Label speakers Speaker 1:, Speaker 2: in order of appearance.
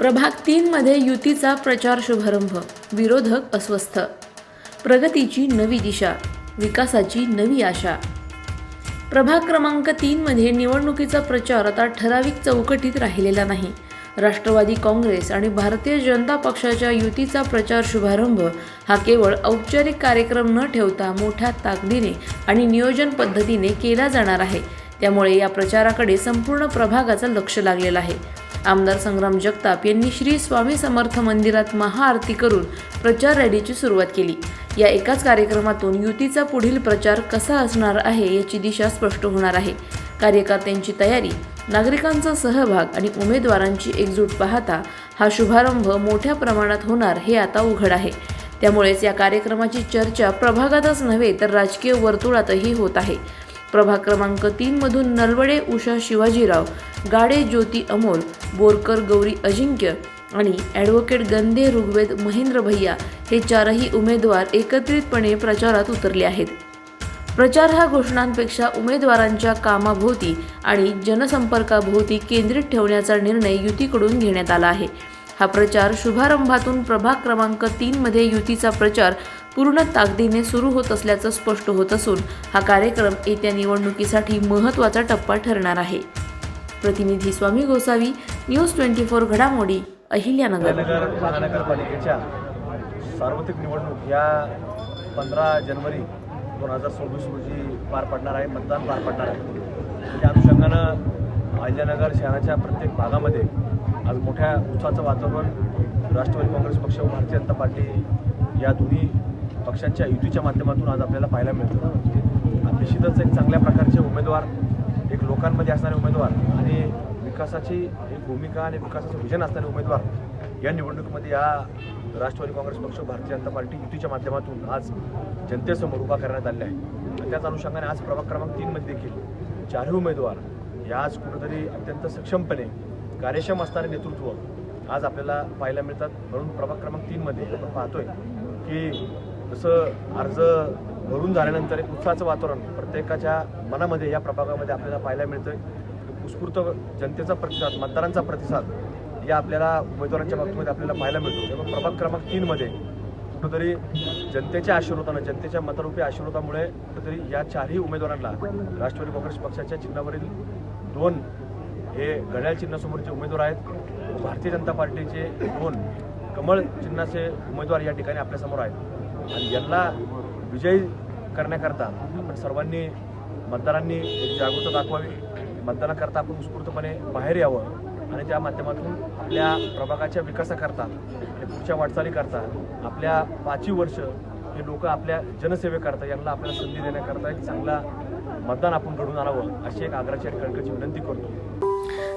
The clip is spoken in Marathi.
Speaker 1: प्रभाग तीनमध्ये युतीचा प्रचार शुभारंभ. विरोधक अस्वस्थ. प्रगतीची नवी दिशा. विकासाची नवी आशा. प्रभाग क्रमांक तीनमध्ये निवडणुकीचा प्रचार आता ठराविक चौकटीत राहिलेला नाही. राष्ट्रवादी काँग्रेस आणि भारतीय जनता पक्षाच्या युतीचा प्रचार शुभारंभ हा केवळ औपचारिक कार्यक्रम न ठेवता मोठ्या ताकदीने आणि नियोजन पद्धतीने केला जाणार आहे. त्यामुळे या प्रचाराकडे संपूर्ण प्रभागाचं लक्ष लागलेलं आहे. आमदार संग्राम जगताप यांनी श्री स्वामी समर्थ मंदिरात महाआरती करून प्रचार रॅलीची सुरुवात केली. या एकाच कार्यक्रमातून युतीचा पुढील प्रचार कसा असणार आहे याची दिशा स्पष्ट होणार आहे. कार्यकर्त्यांची तयारी नागरिकांचा सहभाग आणि उमेदवारांची एकजूट पाहता हा शुभारंभ मोठ्या प्रमाणात होणार हे आता उघड आहे. त्यामुळेच या कार्यक्रमाची चर्चा प्रभागातच नव्हे तर राजकीय वर्तुळातही होत आहे. प्रभाग क्रमांक तीनमधून नलवडे उषा शिवाजीराव गाडे ज्योती अमोल बोरकर गौरी अजिंक्य आणि ॲडव्होकेट गंदे ऋग्वेद महेंद्र भैया हे चारही उमेदवार एकत्रितपणे प्रचारात उतरले आहेत. प्रचार हा घोषणांपेक्षा उमेदवारांच्या कामाभोवती आणि जनसंपर्काभोवती केंद्रित ठेवण्याचा निर्णय युतीकडून घेण्यात आला आहे. हा प्रचार शुभारंभातून प्रभाग क्रमांक तीनमध्ये युतीचा प्रचार पूर्ण ताकदीने सुरू होत असल्याचं स्पष्ट होत असून हा कार्यक्रम येत्या निवडणुकीसाठी महत्त्वाचा टप्पा ठरणार आहे. प्रतिनिधी Swami Gosavi news twenty four घडामोडी अहिल्यानगर.
Speaker 2: महानगरपालिकेच्या सार्वत्रिक निवडणूक या पंधरा जानेवारी दोन हजार सव्वीस रोजी पार पडणार आहे मतदान पार पडणार आहे. त्या अनुषंगानं अहिल्यानगर शहराच्या प्रत्येक भागामध्ये मोठ्या उत्साहाचं वातावरण राष्ट्रवादी काँग्रेस पक्ष व भारतीय जनता पार्टी या दोन्ही पक्षांच्या युतीच्या माध्यमातून आज आपल्याला पाहायला मिळतं. निश्चितच एक चांगल्या प्रकारचे उमेदवार एक लोकांमध्ये असणारे उमेदवार आणि विकासाची एक भूमिका आणि विकासाचं विजन असणारे उमेदवार या निवडणुकीमध्ये या राष्ट्रवादी काँग्रेस पक्ष भारतीय जनता पार्टी युतीच्या माध्यमातून आज जनतेसमोर उभा करण्यात आले आहे. त्याच अनुषंगाने आज प्रभाग क्रमांक तीनमध्ये देखील चारही उमेदवार या आज कुठेतरी अत्यंत सक्षमपणे कार्यक्षम असणारे नेतृत्व आज आपल्याला पाहायला मिळतात. म्हणून प्रभाग क्रमांक तीनमध्ये आपण पाहतोय की जसं अर्ज भरून झाल्यानंतर एक उत्साहाचं वातावरण प्रत्येकाच्या मनामध्ये या प्रभागामध्ये आपल्याला पाहायला मिळतंय. उत्स्फूर्त जनतेचा प्रतिसाद मतदारांचा प्रतिसाद या आपल्याला उमेदवारांच्या बाबतीमध्ये आपल्याला पाहायला मिळतो. तेव्हा प्रभाग क्रमांक तीनमध्ये कुठंतरी जनतेच्या आशीर्वादानं जनतेच्या मतरूपी आशीर्वादामुळे कुठंतरी या चारही उमेदवारांना राष्ट्रवादी काँग्रेस पक्षाच्या चिन्हावरील दोन हे घड्याळ चिन्हासमोरचे उमेदवार आहेत. भारतीय जनता पार्टीचे दोन कमळ चिन्हाचे उमेदवार या ठिकाणी आपल्यासमोर आहेत. आणि यांना विजयी करण्याकरता आपण सर्वांनी मतदारांनी एक जागरूकता दाखवावी. मतदानाकरता आपण उत्स्फूर्तपणे बाहेर यावं आणि त्या माध्यमातून आपल्या प्रभागाच्या विकासाकरता आणि पुढच्या वाटचालीकरता आपल्या पाचही वर्ष हे लोक आपल्या जनसेवेकरता यांना आपल्याला संधी देण्याकरता एक चांगला मतदान आपण घडून आणावं अशी एक आग्रहाची आणि कणकची विनंती करतो.